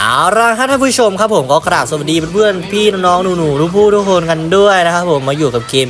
เอาละครับท่านผู้ชมครับผมก็กราบสวัสดีเพื่อนๆพี่น้องๆหนูๆทุกผู้ทุกคนกันด้วยนะครับผมมาอยู่กับเกม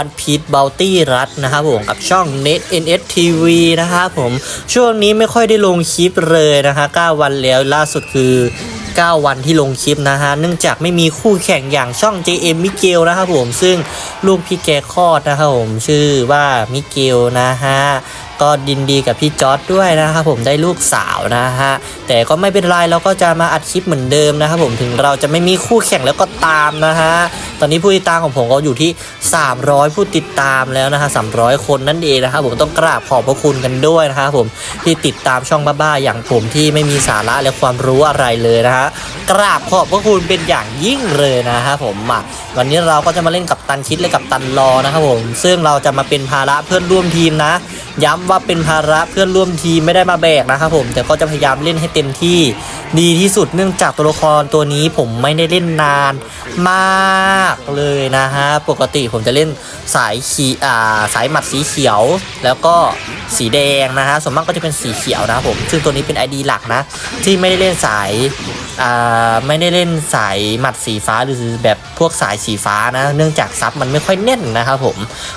One Piece Bounty รัดนะครับผมกับช่อง Net NS TV นะครับผมช่วงนี้ไม่ค่อยได้ลงคลิปเลยนะฮะ9วันแล้วล่าสุดคือ 9 วันที่ลงคลิปนะฮะเนื่องจากไม่มีคู่แข่งอย่างช่อง JM มิเกลนะครับผมซึ่งลูกพี่แกคลอดนะครับผมชื่อว่ามิเกลนะฮะ ก็ดินดีกับพี่จอร์ดด้วยนะครับผมได้ลูกสาวนะฮะแต่ก็ไม่เป็นไรเราก็จะมาอัดคลิปเหมือนเดิมนะครับผมถึงเราจะไม่มีคู่แข่งแล้วก็ตามนะฮะตอนนี้ผู้ติดตามของผมก็อยู่ที่ 300 ผู้ติดตามแล้วนะฮะ300 คนนั่นเองนะครับผมต้องกราบขอบพระคุณกันด้วยนะครับผมที่ติดตามช่องบ้าๆอย่างผมที่ไม่มีสาระและความรู้อะไรเลยนะฮะกราบขอบพระคุณเป็นอย่างยิ่งเลยนะฮะผมอะวันนี้เราก็จะมาเล่นกับตันคิดและกับตันรอนะครับผมซึ่งเราจะมาเป็นภาระเพื่อนร่วมทีมนะ ย้ำว่าเป็นภาระเพื่อนร่วมทีมไม่ได้มาแบกนะครับผมแต่ก็จะพยายามเล่นให้เต็มที่ ดีที่สุดเนื่องจากตัวละครตัวนี้ผมไม่ได้เล่นนานมากเลยนะฮะ ปกติผมจะเล่นสายขีอ่าสายหมัดสีเขียว แล้วก็สีแดงนะฮะส่วนมากก็จะเป็นสีเขียวนะครับผม ซึ่งตัวนี้เป็น ID หลักนะ ที่ไม่ได้เล่นสายอ่าไม่ได้เล่นสายหมัดสีฟ้าหรือแบบพวกสายสีฟ้านะ เนื่องจากซับมันไม่ค่อยแน่นนะครับผม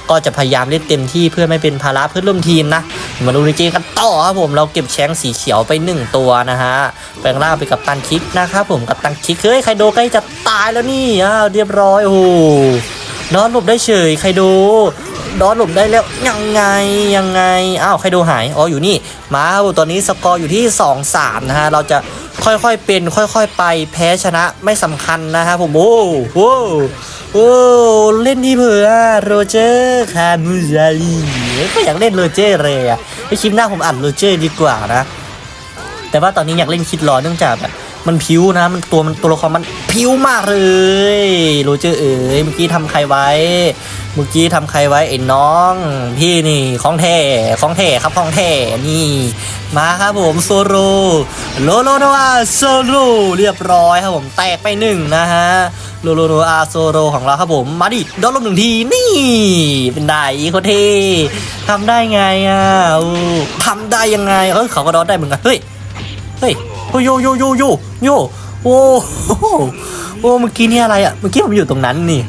ก็จะพยายามเล่นเต็มที่เพื่อไม่เป็นภาระเพื่อนร่วมทีมนะ มาดูในเกมกันต่อครับผม เราเก็บแชงสีเขียวไปหนึ่งตัวนะฮะแปลงร่าไปกับตันคิกนะครับผมกับตันคิกเฮ้ยไคโดใกล้จะตายแล้วนี่อ้าวเรียบร้อยโอ้โหนอนหลบได้เฉยไคโดนอนหลบได้แล้วยังไงยังไงอ้าวไคโดหายอ๋ออยู่นี่มาครับผมตอนนี้สกอร์อยู่ที่ 2-3 นะฮะเราจะค่อยๆเป็น ค่อยๆไปแพ้ชนะไม่สำคัญนะครับผมโอ้โหโอ้เล่นดีเผื่อโรเจอร์คามูซาลีก็อยากเล่นโรเจอร์เลยอะไปคลิปหน้าผมอ่านโรเจอร์ดีกว่านะ แต่ว่าตอนนี้อยากเล่นคิดรอเนื่องจากแบบมันพิ้วนะ มันตัวมันตัวละครมันพิ้วมากเลยโรเจอร์เอ๋ยเมื่อกี้ทำใครไว้ เมื่อกี้ทำใครไว้ไอ้น้อง พี่นี่ของแท้ของแท้ครับของแท้นี่มาครับผมโซโลโลโลโนอาโซโลเรียบร้อยครับผมแตกไปหนึ่งนะฮะโลโลโนอาโซโลของเราครับผมมาดิดอลลบหนึ่งทีนี่ เป็นได้อีโคเททำได้ไงอะทำได้ยังไงเออเขาก็ดอดได้เหมือนกันเฮ้ย ฮ้ยโยโยโยโยโยโยโอ้โหโอ้เมื่อกี้นี่อะไรอะเมื่อกี้ผมอยู่ตรงนั้นนี่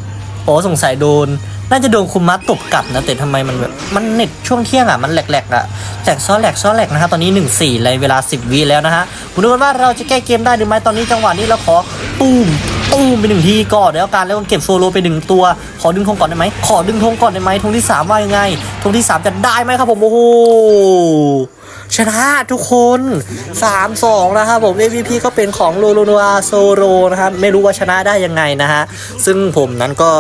โอ้สงสัยโดน น่าจะโดนคุมมัดตบกลับนะแต่ทำไมมันแบบมันเน็ตช่วงเที่ยงอะมันแหลกๆอะแหลกซ้อนแหลกซ้อนแหลกนะครับตอนนี้1 4เลยเวลา 10วิแล้วนะฮะผมดูกันว่าเราจะแก้เกมได้หรือไม่ตอนนี้จังหวะนี้เราขอตุ้มตุ้มไปหนึ่งทีก่อนแล้วการแล้วก็เก็บโซโลไปหนึ่งตัว ขอดึงธงก่อนได้ไหมขอดึงธงก่อนได้ไหมธงที่สามว่ายังไงธงที่สามจะได้ไหมครับผมโอ้โห ชนะทุกคน 3-2 นะครับผม MVP ก็เป็นของโลโลนอาโซโรนะครับ ไม่รู้ว่าชนะได้ยังไงนะฮะ ซึ่งผมนั้นก็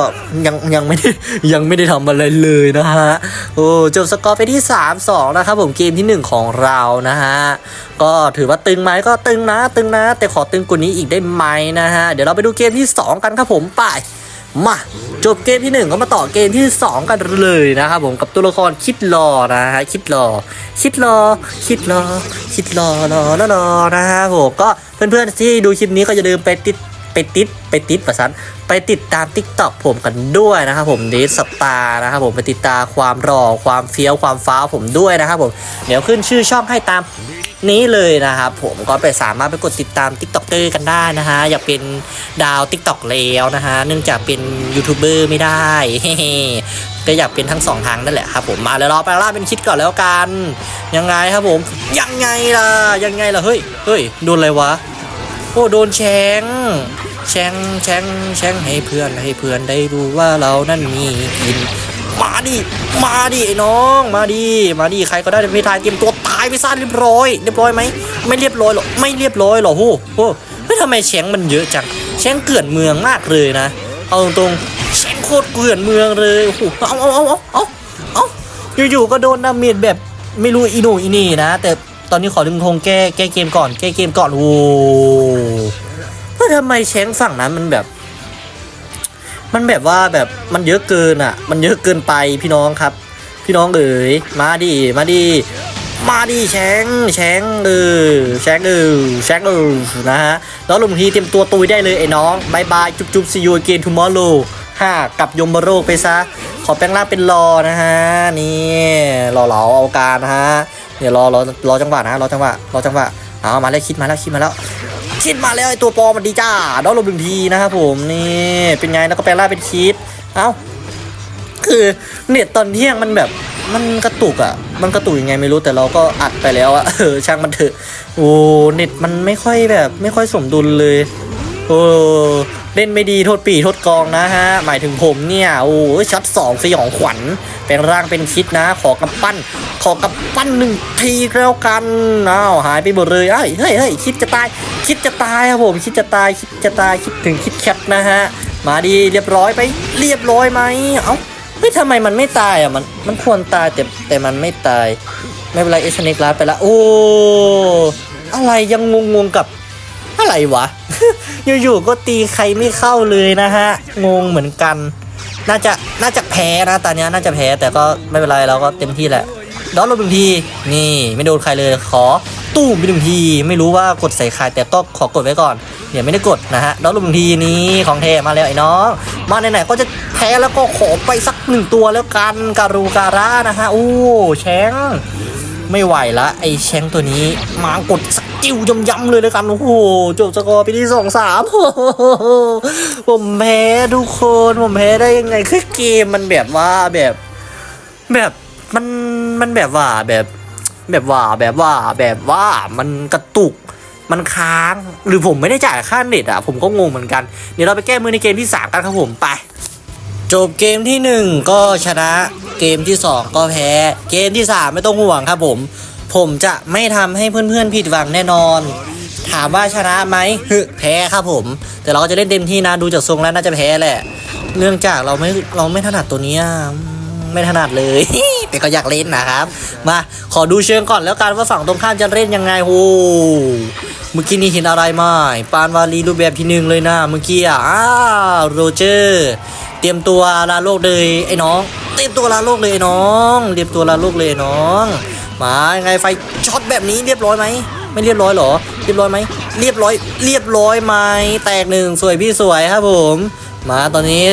ยังยังไม่ได้ยังไม่ได้ทำอะไรเลยนะฮะ โอ้จบสกอร์ไปที่ 3-2 นะครับผมเกมทีหนึ่1 ของเรานะฮะ ก็ถือว่าตึงไหมก็ตึงนะ ตึงนะ แต่ขอตึงกว่านี้อีกได้ไหมนะฮะ เดี๋ยวเราไปดูเกมที่ 2 กันครับผมไป มาจบเกมที่ 1 ก็มาต่อเกมที่ 2 กันเลยนะครับผมกับตัวละครคิดรอนะฮะคิดรอ คิดรอ คิดรอ คิดรอรอรอรอนะฮะผมก็เพื่อนๆที่ดูคลิปนี้ก็อย่าลืมไปติด ไปติดไปติดประสันไปติดตาม t ิ k t o k ผมกันด้วยนะครับผมเดสตาร์นะครับผมไปติดตามความรอความเฟี้ยวความฟ้าผมด้วยนะครับผมเดี๋ยวขึ้นชื่อช่องให้ตามนี้เลยนะครับผมก็ไปสามารถไปกดติดตาม t ิ k t o k เกอร์กันได้นะฮะอยากเป็นดาว t ิ k t o k แล้วนะฮะเนื่องจากเป็นยูทูบเบอร์ไม่ได้ก็อยากเป็นทั้งสองทางนั่นแหละครับผมมาแล้วรอไปล่าเป็นคิดก่อนแล้วกันยังไงครับผมยังไงล่ะยังไงล่ะเฮ้ยเฮ้ยโดนอะไรวะโอ้โดนแชง แชงแชงแชงให้เพื่อนให้เพื่อนได้รู้ว่าเรานั่นมีกิน มาดิมาดิไอ้น้องมาดิมาดิใครก็ได้ไปทายเตรียมตัวตายไปซะเรียบร้อยเรียบร้อยไหมไม่เรียบร้อยหรอกไม่เรียบร้อยหรอกโหโหเฮ้ยทำไมแชงมันเยอะจังแชงเกลื่อนเมืองมากเลยนะเอาตรงๆแชงโคตรเกลื่อนเมืองเลยโอ้โหเอาเอาเอาเอาเอาเอาอยู่ๆก็โดนดาเมจแบบไม่รู้อีโหนอีนี่นะ แต่ตอนนี้ขอดึงธงแก้แก้เกมก่อนแก้เกมก่อนโอ้ เฮ้ยทำไมแชงฝั่งนั้นมันแบบ มันแบบว่าแบบมันเยอะเกินอะ มันเยอะเกินไปพี่น้องครับ พี่น้องเอ๋ยมาดิมาดิมาดิแชงแชงเออแชงเออแชงเออนะฮะแล้วลุงทีเตรียมตัวตุยได้เลยไอ้น้องบายบายจุ๊บจุ๊บซีอูเกนทูมอร์โลฮ่ากับยมบโรไปซะ ขอแปลงร่าเป็นรอนะฮะ นี่รอเหลาเอาการนะฮะเดี๋ยวรอรอรอจังหวะนะรอจังหวะรอจังหวะเอามาแล้วคิดมาแล้วคิดมาแล้ว คิดมาแล้วไอตัวปอมันดีจ้าดอลลบหนึ่งทีนะครับผมนี่เป็นไงแล้วก็แปลงร่างเป็นคิดเอ้าคือเน็ตตอนเที่ยงมันแบบมันกระตุกอะ่ะ มันกระตุกยังไงไม่รู้แต่เราก็อัดไปแล้วอะ่ะเออช่างมันเถอะโอ้เน็ตมันไม่ค่อยแบบ ไม่ค่อยสมดุลเลย โอ้ เล่นไม่ดีโทษปีโทษกองนะฮะ หมายถึงผมเนี่ย โอ้ช็อตสองสยองขวัญแปลงร่างเป็นคิดนะ ขอกำปั้น ขอกำปั้นหนึ่งทีแล้วกันอ้าวหายไปหมดเลยเอ้ยเฮ้ยเฮ้ยคิดจะตาย คิดจะตายครับผม คิดจะตาย คิดจะตาย คิดถึงคิดแคทนะฮะ มาดีเรียบร้อยไป เรียบร้อยไหม เอ้าเฮ้ยทำไมมันไม่ตายอะ มัน มันควรตายแต่แต่มันไม่ตาย ไม่เป็นไรเอสเนกลาไปละ โอ้ อะไรยังงงงกับอะไรวะ อยู่ๆก็ตีใครไม่เข้าเลยนะฮะ งงเหมือนกัน น่าจะน่าจะแพ้นะตอนนี้น่าจะแพ้แต่ก็ไม่เป็นไรเราก็เต็มที่แหละดอลลงหนึ่งทีนี่ไม่โดนใครเลยขอตู้มไปหนึ่งทีไม่รู้ว่ากดใส่ใครแต่ก็ขอกดไว้ก่อนเดี๋ยวไม่ได้กดนะฮะดอลลงหนึ่งทีนี้ของเทมาแล้วไอ้น้องมาไหนๆก็จะแพ้แล้วก็ขอไปสักหนึ่งตัวแล้วกันการูการ่านะฮะโอ้แชง ไม่ไหวละไอ้แชงตัวนี้มากดสกิลย้ำๆเลยแล้วกันโอ้โห จบสกอร์ไปที่สองสามผมแพ้ทุกคน ผมแพ้ได้ยังไง คือเกมมันแบบว่าแบบ แบบมันมันแบบว่าแบบ แบบว่าแบบว่าแบบว่ามันกระตุกมันค้างหรือผมไม่ได้จ่ายค่าเน็ตอะ ผมก็งงเหมือนกัน เดี๋ยวเราไปแก้มือในเกมที่ 3 กันครับผมไป จบเกมที่ 1 ก็ชนะ เกมที่ 2 ก็แพ้ เกมที่ 3 ไม่ต้องห่วงครับผม ผมจะไม่ทำให้เพื่อนๆผิดหวังแน่นอน ถามว่าชนะไหมฮึแพ้ครับผม แต่เราก็จะเล่นเต็มที่นะดูจากทรงแล้วน่าจะแพ้แหละ เนื่องจากเราไม่เราไม่ถนัดตัวนี้ไม่ถนัดเลย แต่ก็อยากเล่นนะครับ มาขอดูเชิงก่อนแล้วกันว่าฝั่งตรงข้ามจะเล่นยังไงโหเมื่อกี้นี้เห็นอะไรไหมาปานวาลีรูปแบบที่หนึ่งเลยนะเมื่อกี้อะอ้าโรเจอร์ เตรียมตัวลาโลกเลยไอ้น้อง เตรียมตัวลาโลกเลยน้องเตรียมตัวลาโลกเลยน้อง มาไงไฟช็อตแบบนี้เรียบร้อยไหมไม่เรียบร้อยหรอ เรียบร้อยไหมเรียบร้อย เรียบร้อยไหมแตกหนึ่งสวยพี่สวยครับผม มาตอนนี้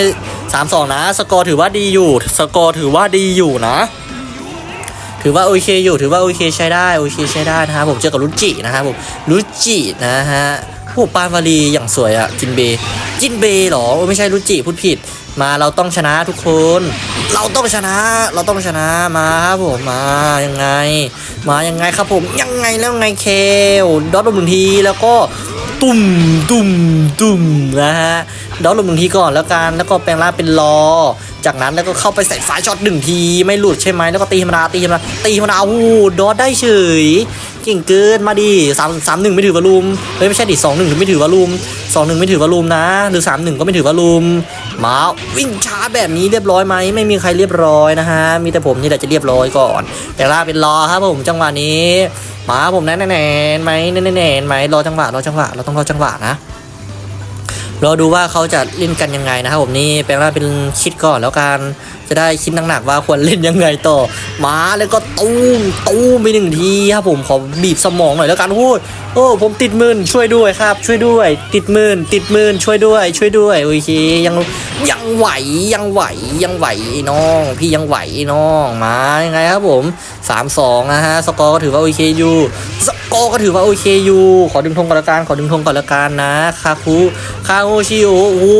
3-2 นะ สกอร์ถือว่าดีอยู่ สกอร์ถือว่าดีอยู่นะ ถือว่าโอเคอยู่ ถือว่าโอเคใช้ได้ โอเคใช้ได้นะครับผม เจอกับรุจินะครับผมรุจินะฮะ โอ้ปานวาลีอย่างสวยอะจินเบย์จินเบย์เหรอไม่ใช่รุจิพูดผิด มาเราต้องชนะทุกคน เราต้องชนะ เราต้องชนะมาครับผมมายังไง มายังไงครับผมยังไงแล้วไงเคลดอทลงหนึ่งทีแล้วก็ตุ่มตุ่มตุ่มนะฮะดอทลงหนึ่งทีก่อนแล้วกันแล้วก็แปลงร่างเป็นรอ จากนั้นแล้วก็เข้าไปใส่ไฟช็อตหนึ่งทีไม่หลุดใช่ไหมแล้วก็ตีธรรมดาตีธรรมดาตีธรรมดาโอ้โหดอทได้เฉย เก่งเกินมาดิสามสามหนึ่งไม่ถือวาลุมเฮ้ยไม่ใช่ดิสองหนึ่งไม่ถือวาลุมสองหนึ่งไม่ถือวาลุมนะ หรือสามหนึ่งก็ไม่ถือวาลุมมาวิ่งช้าแบบนี้เรียบร้อยไหมไม่มีใครเรียบร้อยนะฮะมีแต่ผมนี่แหละจะเรียบร้อยก่อน แต่ล่าเป็นรอครับผมจังหวะนี้มาผมแน่นแน่นไหมแน่นแน่นไหมรอจังหวะรอจังหวะเราต้องรอจังหวะนะรอดูว่าเขาจะเล่นกันยังไงนะครับผมนี่แปลว่าเป็นคิด ก่อนแล้วกันจะได้คิดหนักๆว่าควรเล่นยังไงต่อ มาแล้วก็ตู้มตู้มไปหนึ่งทีครับผมขอบีบสมองหน่อยแล้วกันโอ้ยโอ้ผมติดมืนช่วยด้วยครับ ช่วยด้วย ติดมืนติดมืนช่วยด้วย ช่วยด้วยโอเคยังยังไหวยังไหวยังไหวน้อง พี่ยังไหวน้องมายังไงครับผมสามสองนะฮะสกอร์ก็ถือว่าโอเคอยู่สกอร์ก็ถือว่าโอเคอยู่ขอดึงธงก่อนละกันขอดึงธงก่อนละกันนะคาคุคาโอชิโอโอ้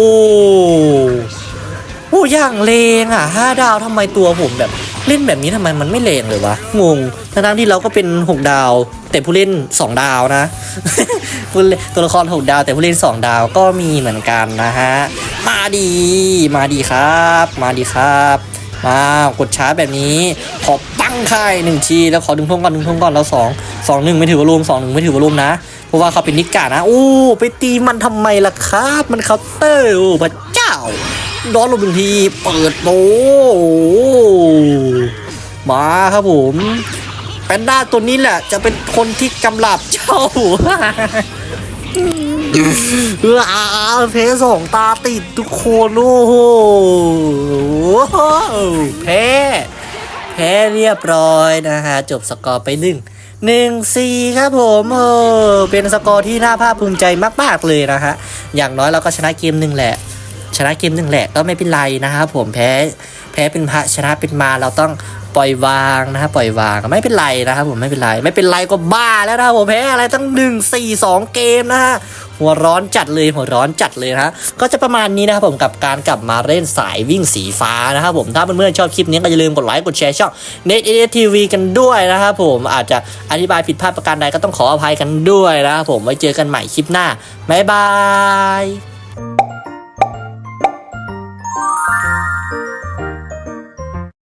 อ้อย่างเลงอะห้าดาวทำไมตัวผมแบบเล่นแบบนี้ทำไมมันไม่เลงเลยวะงงทั้งที่เราก็เป็นหกดาว แต่ผู้เล่นสองดาวนะตัวละครหกดาว แต่ผู้เล่นสองดาวก็มีเหมือนกันนะฮะมาดีมาดีครับ มาดีครับมากดช้าแบบนี้ ขอปั้งไข่หนึ่งทีแล้วขอดึงทงก่อนดึงทงก่อนแล้วสองสองหนึ่งไม่ถือว่ารวมสองหนึ่งไม่ถือว่ารวมนะ เพราะว่าเขาเป็นนิกกานะโอ้ไปตีมันทำไมล่ะครับ มันเคาน์เตอร์โอ้พระเดอนลงหนึ่งที เปิดโอ้มาครับผมแพนด้าตัวนี้แหละ จะเป็นคนที่กำลับเจ้าเอออาเพสองตาติดทุกคนโอ้โหแพ้แพ้เรียบร้อยนะฮะ จบสกอร์ไปหนึ่งหนึ่งสี่ครับผมเออเป็นสกอร์ที่น่าภาคภูมิใจมาก ๆ เลยนะฮะ อย่างน้อยเราก็ชนะเกมหนึ่งแหละ ชนะเกมหนึ่งแหละก็ไม่เป็นไรนะครับผมแพ้แพ้เป็นพระชนะเป็นมาเราต้องปล่อยวางนะฮะปล่อยวางไม่เป็นไรนะครับผมไม่เป็นไรไม่เป็นไรก็บ้าแล้วนะครับผมแพ้อะไรตั้งหนึ่งสี่สองเกมนะฮะหัวร้อนจัดเลยหัวร้อนจัดเลยนะฮะก็จะประมาณนี้นะครับผมกับการกลับมาเล่นสายวิ่งสีฟ้านะครับผมถ้าเพื่อนๆชอบคลิปนี้ก็อย่าลืมกดไลค์กดแชร์ช่อง Net e t v กันด้วยนะครับผมอาจจะอธิบายผิดพลาดประการใดก็ต้องขออภัยกันด้วยนะครับผมไว้เจอกันใหม่คลิปหน้าบ๊ายบาย